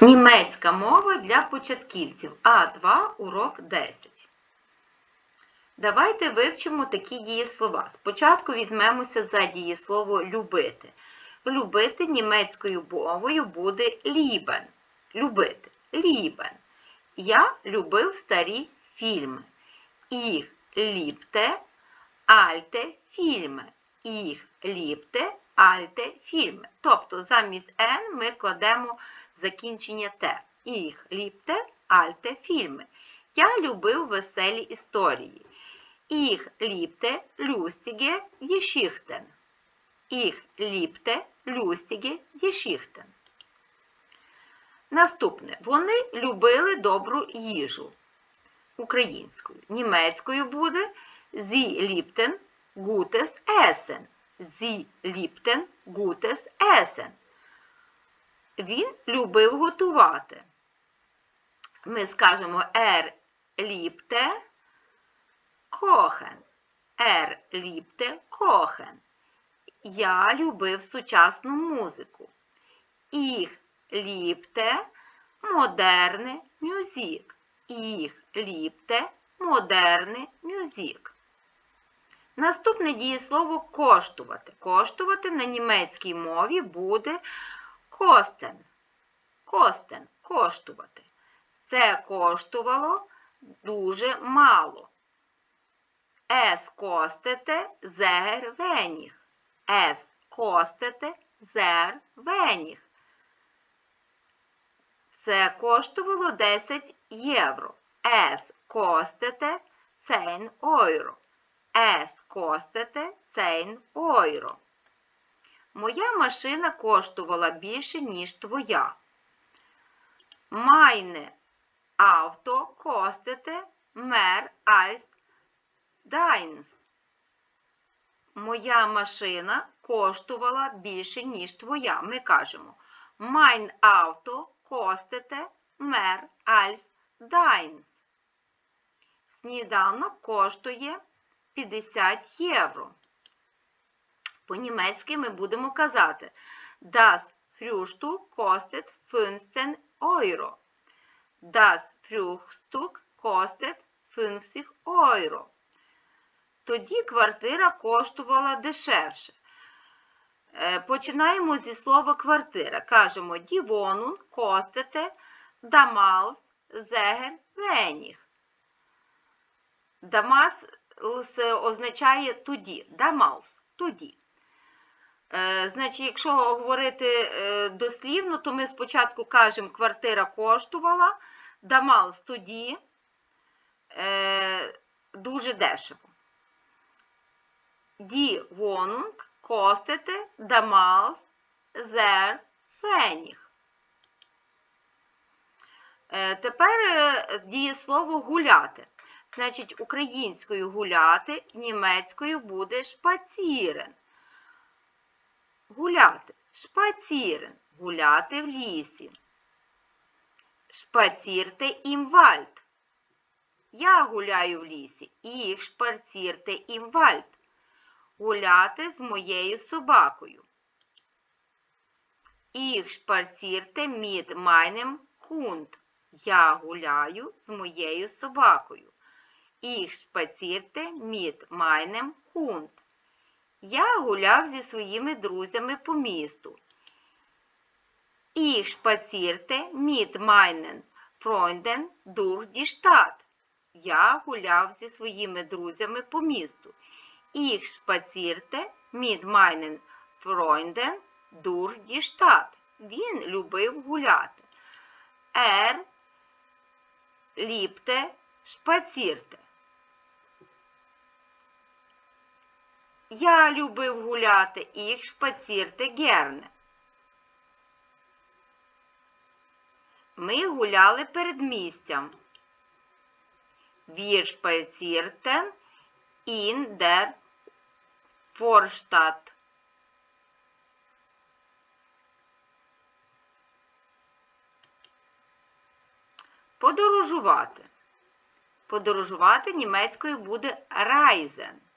Німецька мова для початківців. А2, урок 10. Давайте вивчимо такі дієслова. Спочатку візьмемося за дієслово любити. Любити німецькою мовою буде lieben. Любити. Lieben. Я любив старі фільми. Ich liebte alte Filme. Ich liebte alte Filme. Тобто замість N ми кладемо закінчення Т. Ich liebte alte Filme. Я любив веселі історії. Ich liebte lustige Geschichten. Ich liebte lustige Geschichten. Наступне. Вони любили добру їжу. Українською. Німецькою буде Sie liebten gutes Essen. Sie liebten gutes Essen. Він любив готувати. Ми скажемо er liebte kochen. Er liebte kochen. Я любив сучасну музику. Ich liebte moderne Musik. Ich liebte moderne Musik. Наступне дієслово коштувати. Коштувати на німецькій мові буде костен. Костен коштувати. Це коштувало дуже мало. Es kostete sehr wenig. Es kostete sehr wenig. Це коштувало 10 євро. Es kostete 10 euro. Es kostete 10 euro. Моя машина коштувала більше, ніж твоя. Meine Auto kostete mehr als deins. Моя машина коштувала більше, ніж твоя. Ми кажемо Mein Auto kostete mehr als deins. Сніданок коштує 50 євро. По-німецьки ми будемо казати Das Frühstück kostet 15 Euro. Das Frühstück kostet 50 Euro. Тоді квартира коштувала дешевше. Е, Починаємо зі слова квартира. Кажемо Die Wohnung kostete damals sehr wenig. Дамас означає тоді. Дамалс тоді. Е, Значить, якщо говорити е, дослівно, то ми спочатку кажемо, квартира коштувала, дамалс тоді е, дуже дешево. Wohnung kostete damals sehr wenig. Е, Тепер е, дієслово гуляти. Значить, українською гуляти, німецькою буде шпацірен. Гуляти. Шпацірен. Гуляти в лісі. Шпацірте ім вальд. Я гуляю в лісі. Їх шпацірте ім вальд. Гуляти з моєю собакою. Їх шпацірте мід майнем кунд. Я гуляю з моєю собакою. Ich spazierte mit meinem Hund. Я гуляв зі своїми друзями по місту. Mit meinen Freunden durch die Stadt. Я гуляв зі своїми друзями по місту. Mit meinen Freunden durch die Stadt. Він любив гуляти. Er liebte spazierte. Я любив гуляти і шпацірте герне. Ми гуляли перед місцем. Wir spazierten in der Vorstadt. Подорожувати. Подорожувати німецькою буде reisen.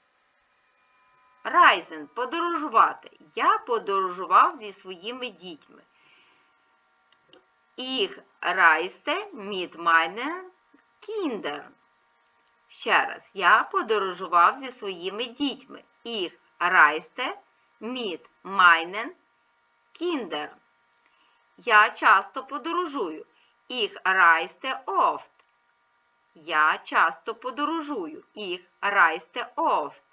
Райзен подорожувати. Я подорожував зі своїми дітьми. Ich reiste mit meinen Kindern. Ще раз, я подорожував зі своїми дітьми. Ich reiste mit meinen Kindern. Я часто подорожую. Ich reiste oft. Я часто подорожую. Ich reiste oft.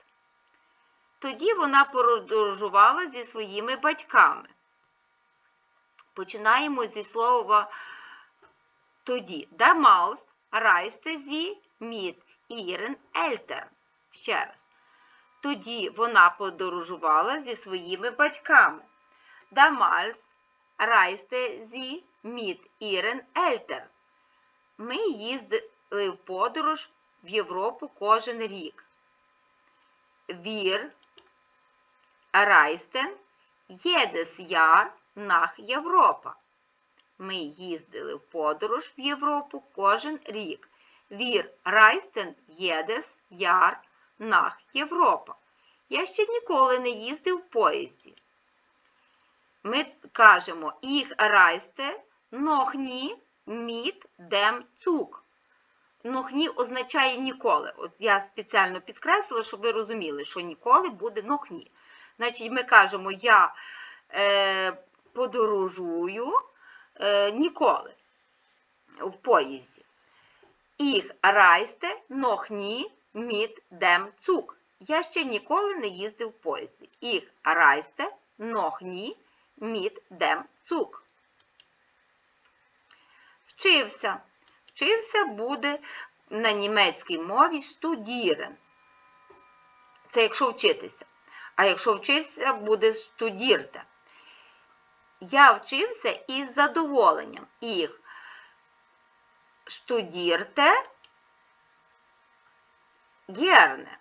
Тоді вона подорожувала зі своїми батьками. Починаємо зі слова тоді. Damals reiste sie mit ihren Eltern. Ще раз. Тоді вона подорожувала зі своїми батьками. Damals reiste sie mit ihren Eltern. Ми їздили в подорож в Європу кожен рік. Wir reisten jedes Jahr nach Європа. Ми їздили в подорож в Європу кожен рік. Wir reisten jedes Jahr nach Європа. Я ще ніколи не їздив в поїзді. Ми кажемо noch nie mit dem Zug. Noch nie означає ніколи. От я спеціально підкреслила, щоб ви розуміли, що ніколи буде nie. Значить, ми кажемо, я е, подорожую е, ніколи в поїзді. Reiste noch nie mit dem Zug. Я ще ніколи не їздив в поїзді. Reiste noch nie mit dem Zug. Вчився. Вчився буде на німецькій мові студірен. Це якщо вчитися. А якщо вчився, буде студірте. Я вчився із задоволенням. Їх студірте герне.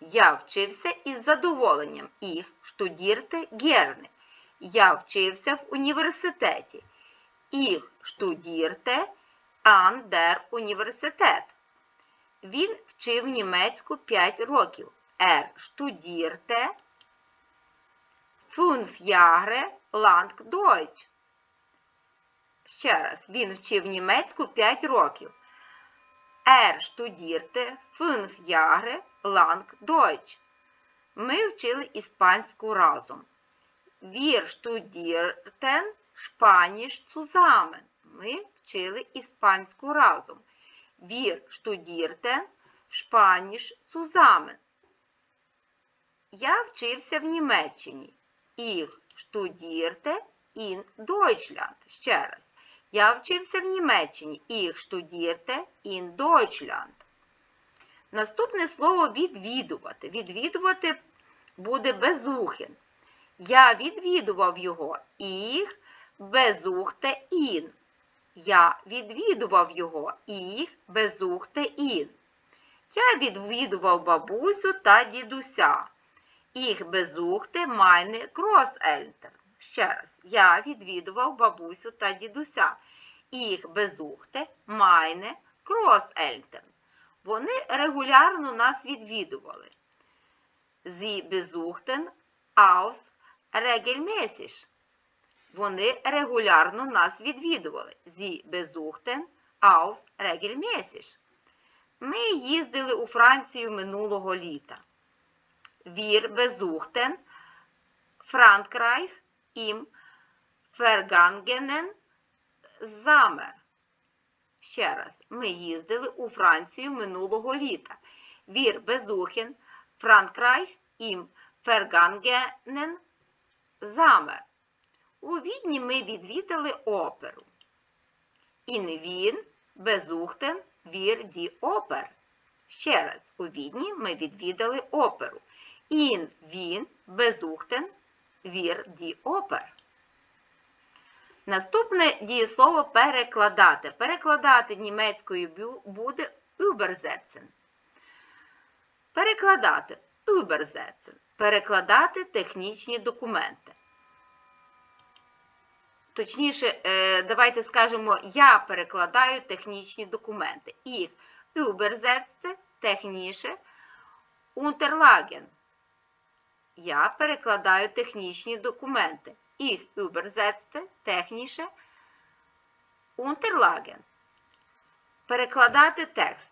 Я вчився із задоволенням. Їх штудірте герне. Я вчився в університеті. Штудірте an der Universität. Він вчив німецьку 5 років. Er studierte fünf Jahre lang Deutsch. Ще раз, він вчив німецьку 5 років. Er studierte fünf Jahre lang Deutsch. Ми вчили іспанську разом. Wir studierten Spanisch zusammen. Ми вчили іспанську разом. Wir studierten Spanisch zusammen. Я вчився в Німеччині. Ich studierte in Deutschland. Ще раз. Я вчився в Німеччині. Ich studierte in Deutschland. Наступне слово відвідувати. Відвідувати буде безухин. Я відвідував його. Ich besuchte ihn. Я відвідував його. Ich besuchte ihn. Я відвідував бабусю та дідуся. Ich besuchte meine Großeltern. Ще раз. Я відвідував бабусю та дідуся. Ich besuchte meine Großeltern. Вони регулярно нас відвідували. Sie besuchten aus regelmäßig. Вони регулярно нас відвідували. Sie besuchten aus regelmäßig. Ми їздили у Францію минулого літа. Wir besuchten Frankreich im vergangenen Sommer. Ще раз, ми їздили у Францію минулого літа. Wir besuchen Frankreich im vergangenen Sommer. У Відні ми відвідали оперу. In Wien besuchten wir die Oper. Ще раз, у Відні ми відвідали оперу. In Wien besuchten wir die Oper. Наступне дієслово перекладати. Перекладати німецькою буде übersetzen. Перекладати übersetzen. Перекладати технічні документи. Точніше, е, давайте скажемо, я перекладаю технічні документи. Їх übersetze техніше Unterlagen. Я перекладаю технічні документи. Їх übersetze техніше Unterlagen. Перекладати текст.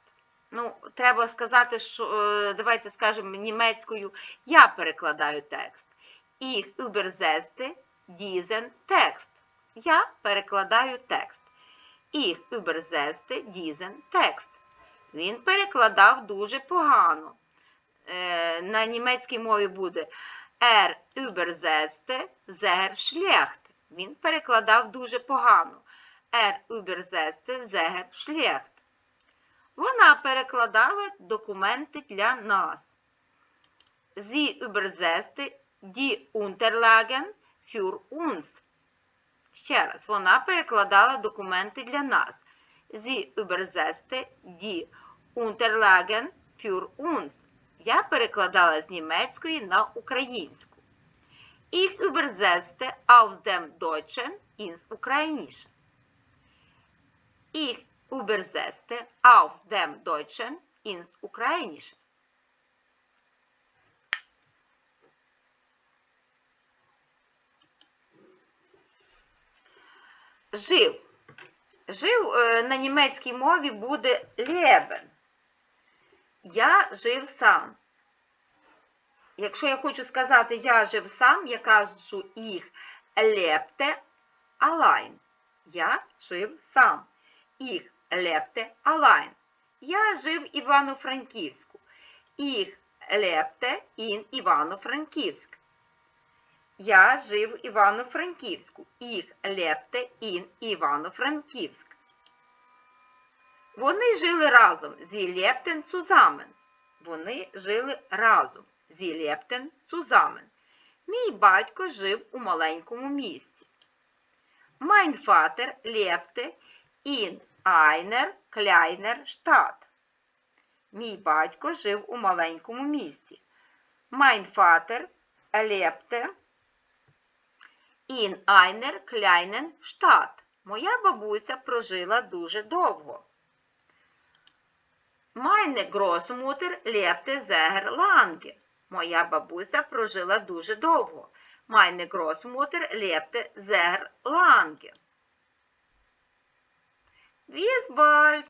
Ну, треба сказати, що е, давайте скажемо німецькою я перекладаю текст. Ich übersetze diesen Text. Я перекладаю текст. Ich übersetze diesen Text. Він перекладав дуже погано. Е, на німецькій мові буде Er übersetzte sehr schlecht. Він перекладав дуже погано. Er übersetzte sehr schlecht. Вона перекладала документи для нас. Sie übersetzte die Unterlagen für uns. Ще раз, вона перекладала документи для нас. Sie übersetzte die Unterlagen für uns. Я перекладала з німецької на українську. Ich übersetzte aus dem Deutschen ins Ukrainische. Ich übersetzte aus dem Deutschen ins Ukrainische. Жив. Жив е, на німецькій мові буде leben. Я жив сам. Якщо я хочу сказати я жив сам, я кажу їх lebte allein. Я жив сам. Їх lebte allein. Я жив Івано-Франківську. Їх lebte in Івано-Франківськ. Я жив Івано-Франківську. Їх lebte in Івано-Франківськ. Вони жили разом. Sie lebten zusammen. Вони жили разом. Sie lebten zusammen. Мій батько жив у маленькому місті. Mein Vater lebte in einer kleiner Stadt. Мій батько жив у маленькому місті. Mein Vater lebte in einer kleinen Stadt. Моя бабуся прожила дуже довго. Meine Großmutter lebte sehr lange. Моя бабуся прожила дуже довго. Meine Großmutter lebte sehr lange. Bis bald!